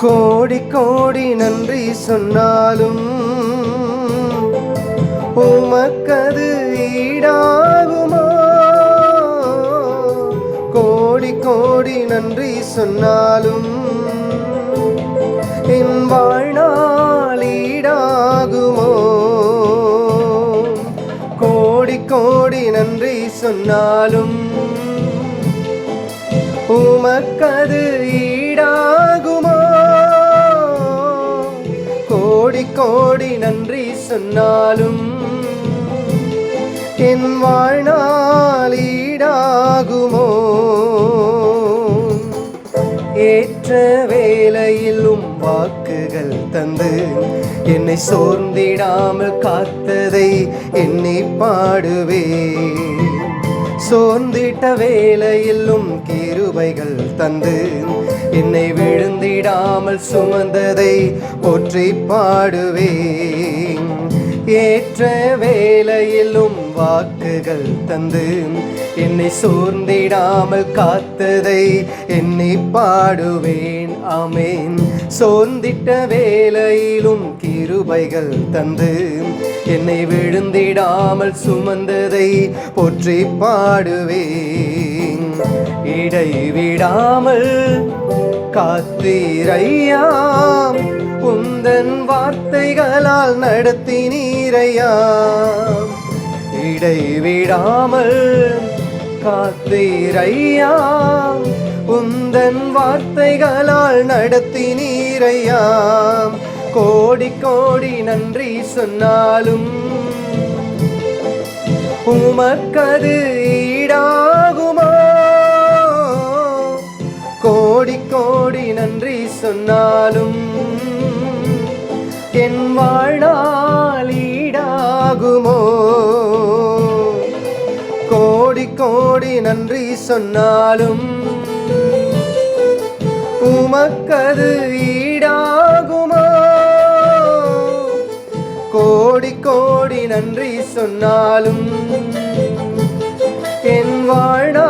கோடி கோடி நன்றி சொன்னாலும் உமக்கது ஈடாகுமா? கோடி கோடி நன்றி சொன்னாலும் என் வாழ்நாள் ஈடாகுமோ? கோடி கோடி நன்றி சொன்னாலும் உமக்கது ஈடாகுமா கோடி நன்றி சொன்னாலும் என் வாழ்நாள் ஈடாகுமோ? ஏற்ற வேலையிலும் வாக்குகள் தந்து என்னை சோர்ந்திடாமல் காத்ததை எண்ணி பாடுவேன். சோர்ந்திட்ட வேலையிலும் கிருபைகள் தந்து என்னை விழுந்திடாமல் சுமந்ததை போற்றி பாடுவேன். ஏற்ற வேளையிலும் வாக்குகள் தந்து என்னை சோர்ந்திடாமல் காத்ததை என்னை பாடுவேன். ஆமேன். சோர்ந்திட்ட வேளையிலும் கிருபைகள் தந்து என்னை விழுந்திடாமல் சுமந்ததை போற்றி பாடுவேன். இடைவிடாமல் காத்தீரையாம். உந்தன் வார்த்தைகளால் நடத்தி நீரையாம் இடைவிடாமல் காத்தீரையாம். உந்தன் வார்த்தைகளால் நடத்தி நீரையாம் கோடி கோடி நன்றி சொன்னாலும் உமக்கது ஈடாகுமா? கோடி கோடி சொன்னாலும் என் வாழ்நாள் ஈடாகுமோ? கோடி கோடி நன்றி சொன்னாலும் உமக்கது ஈடாகுமா? கோடி கோடி நன்றி சொன்னாலும் என் வாழ்நாள்